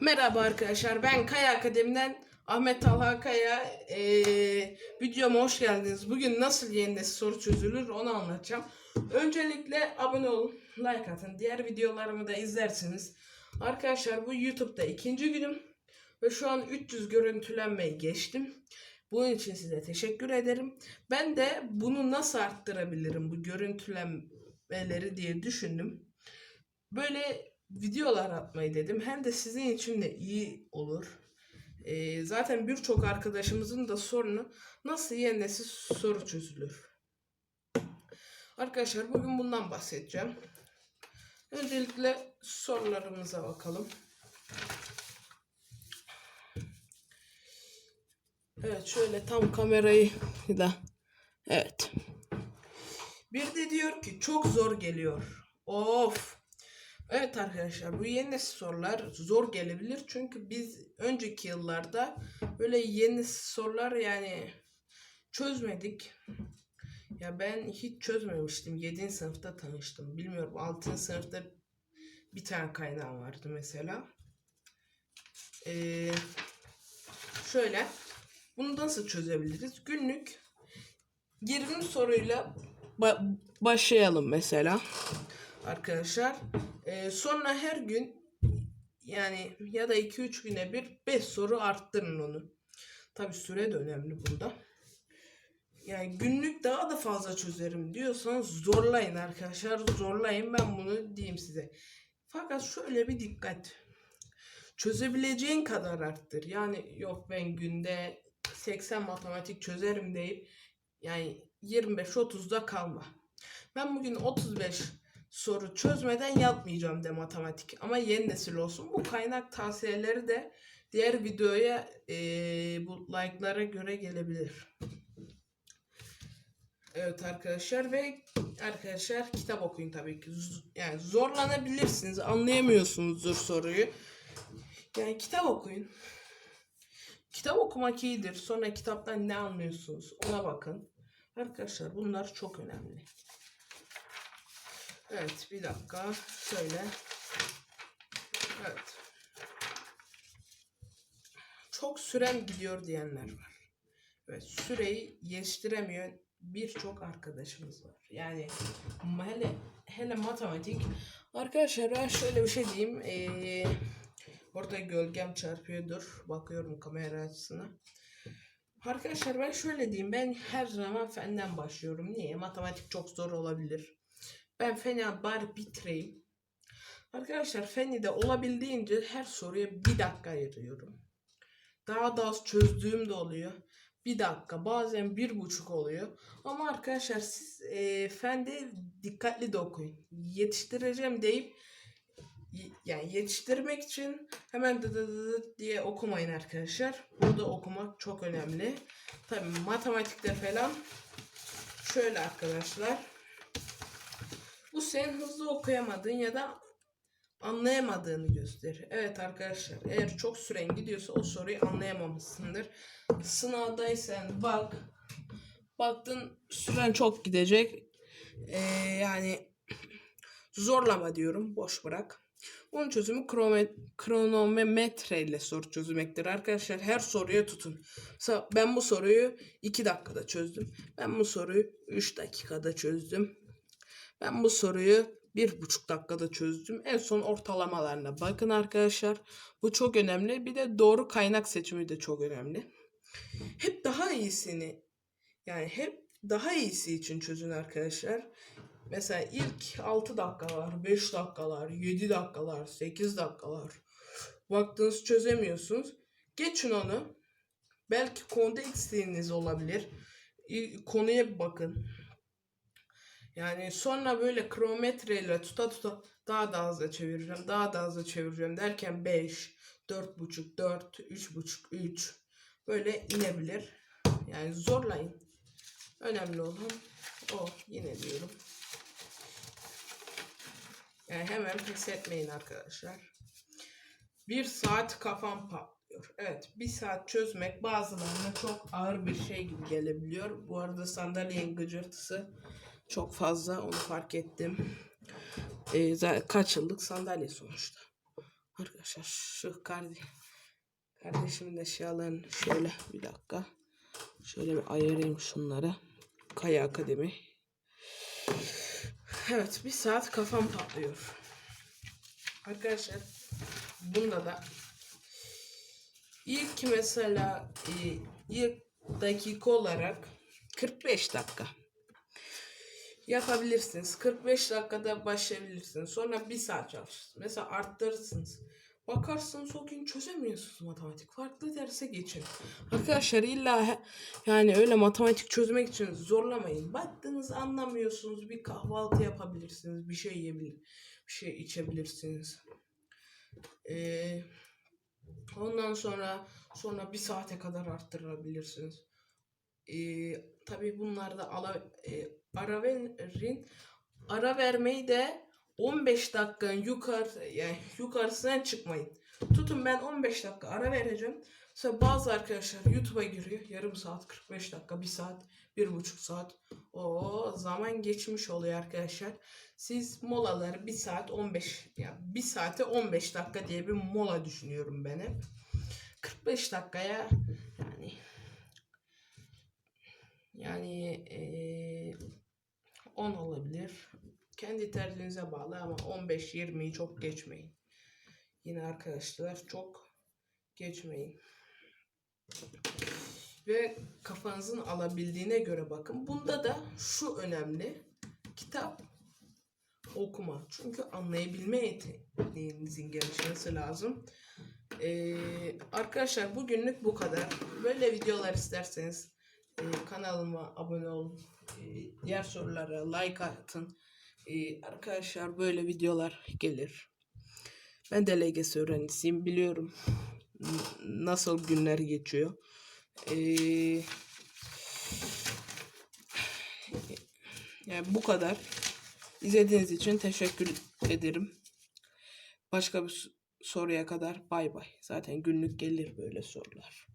Merhaba arkadaşlar ben Kaya Akademi'den Ahmet Talha Kaya Ee, videoma hoş geldiniz. Bugün nasıl yeni soru çözülür onu anlatacağım. Öncelikle abone olun, like atın. Diğer videolarımı da izlersiniz. Arkadaşlar bu YouTube'da ikinci günüm ve şu an 300 görüntülenmeyi geçtim. Bunun için size teşekkür ederim. Ben de bunu nasıl arttırabilirim bu görüntülenmeleri diye düşündüm. Böyle videolar atmayı dedim. Hem de sizin için de iyi olur. Ee, zaten birçok arkadaşımızın da sorunu nasıl yeni nesil soru çözülür. Arkadaşlar bugün bundan bahsedeceğim. Öncelikle sorularımıza bakalım. Evet şöyle tam kamerayı da. Evet. Bir de diyor ki çok zor geliyor. Of. Evet arkadaşlar bu yeni sorular zor gelebilir çünkü biz önceki yıllarda böyle yeni sorular yani çözmedik. Ya ben hiç çözmemiştim. 7. sınıfta tanıştım. Bilmiyorum 6. sınıfta bir tane kaynağım vardı mesela. Ee, şöyle bunu nasıl çözebiliriz? Günlük 20 soruyla ba- başlayalım mesela arkadaşlar. Ee, sonra her gün yani ya da 2-3 güne bir 5 soru arttırın onu. Tabi süre de önemli burada. Yani günlük daha da fazla çözerim diyorsanız zorlayın arkadaşlar. Zorlayın ben bunu diyeyim size. Fakat şöyle bir dikkat. Çözebileceğin kadar arttır. Yani yok ben günde 80 matematik çözerim deyip yani 25-30'da kalma. Ben bugün 35 soru çözmeden yapmayacağım de matematik. Ama yeni nesil olsun. Bu kaynak tavsiyeleri de diğer videoya eee, bu like'lara göre gelebilir. Evet arkadaşlar ve arkadaşlar kitap okuyun tabii ki. Yani zorlanabilirsiniz. Anlayamıyorsunuzdur soruyu. Yani kitap okuyun. Kitap okumak iyidir. Sonra kitaptan ne anlıyorsunuz ona bakın. Arkadaşlar bunlar çok önemli. Evet bir dakika şöyle. Evet. Çok süren gidiyor diyenler var. Evet süreyi yetiştiremeyen birçok arkadaşımız var. Yani hele hele matematik. Arkadaşlar ben şöyle bir şey diyeyim. Ee, orada gölgem çarpıyordur. Bakıyorum kamera açısına. Arkadaşlar ben şöyle diyeyim. Ben her zaman fenden başlıyorum. Niye? Matematik çok zor olabilir. Ben fena bari bitireyim. Arkadaşlar feni de olabildiğince her soruya bir dakika ayırıyorum. Daha da az çözdüğüm de oluyor. Bir dakika bazen bir buçuk oluyor. Ama arkadaşlar siz e, fende dikkatli de okuyun. Yetiştireceğim deyip yani yetiştirmek için hemen dı dı dı dı diye okumayın arkadaşlar. Burada okumak çok önemli. Tabii matematikte falan şöyle arkadaşlar. Bu senin hızlı okuyamadığın ya da anlayamadığını gösterir. Evet arkadaşlar eğer çok süren gidiyorsa o soruyu anlayamamışsındır. Sınavdaysan bak baktın süren çok gidecek. Ee, yani zorlama diyorum boş bırak. Onun çözümü kronometre ile soru çözmektir. Arkadaşlar her soruya tutun. Mesela ben bu soruyu 2 dakikada çözdüm. Ben bu soruyu 3 dakikada çözdüm. Ben bu soruyu bir buçuk dakikada çözdüm. En son ortalamalarına bakın arkadaşlar. Bu çok önemli. Bir de doğru kaynak seçimi de çok önemli. Hep daha iyisini yani hep daha iyisi için çözün arkadaşlar. Mesela ilk 6 dakikalar, 5 dakikalar, 7 dakikalar, 8 dakikalar baktınız çözemiyorsunuz. Geçin onu. Belki konuda eksiğiniz olabilir. Konuya bakın. Yani sonra böyle kronometreyle tuta tuta daha da hızlı çevireceğim, daha da hızlı çevireceğim derken 5, 4.5, 4, 3.5, 3 böyle inebilir. Yani zorlayın. Önemli olan o yine diyorum. Yani hemen pes etmeyin arkadaşlar. Bir saat kafam patlıyor. Evet bir saat çözmek bazılarına çok ağır bir şey gibi gelebiliyor. Bu arada sandalyenin gıcırtısı çok fazla onu fark ettim. Ee, kaç yıllık sandalye sonuçta. Arkadaşlar şu kardeş kardeşimin eşyalarını şöyle bir dakika. Şöyle bir ayırayım şunları. Kaya Akademi. Evet bir saat kafam patlıyor. Arkadaşlar bunda da ilk mesela e, ilk dakika olarak 45 dakika yapabilirsiniz. 45 dakikada başlayabilirsiniz. Sonra bir saat çalışırsınız. Mesela arttırırsınız. Bakarsınız o gün çözemiyorsunuz matematik. Farklı derse geçin. Arkadaşlar illa yani öyle matematik çözmek için zorlamayın. Baktınız anlamıyorsunuz. Bir kahvaltı yapabilirsiniz. Bir şey yiyebilir. Bir şey içebilirsiniz. Ee, ondan sonra sonra bir saate kadar arttırabilirsiniz. Ee, tabii bunlarda ala, e, ara verin ara vermeyi de 15 dakikanın yukarı yani yukarısına çıkmayın. Tutun ben 15 dakika ara vereceğim. Sonra bazı arkadaşlar YouTube'a giriyor. Yarım saat, 45 dakika, 1 saat, 1,5 saat. O zaman geçmiş oluyor arkadaşlar. Siz molaları 1 saat 15 yani 1 saate 15 dakika diye bir mola düşünüyorum ben hep. 45 dakikaya yani yani eee 10 olabilir. Kendi tercihinize bağlı ama 15-20'yi çok geçmeyin. Yine arkadaşlar çok geçmeyin. Ve kafanızın alabildiğine göre bakın. Bunda da şu önemli. Kitap okuma. Çünkü anlayabilme yeteneğinizin gelişmesi lazım. Ee, arkadaşlar bugünlük bu kadar. Böyle videolar isterseniz kanalıma abone olun. E, diğer sorulara like atın. E, arkadaşlar böyle videolar gelir. Ben de LGS öğrencisiyim biliyorum nasıl günler geçiyor. E, yani bu kadar. İzlediğiniz için teşekkür ederim. Başka bir soruya kadar bay bay. Zaten günlük gelir böyle sorular.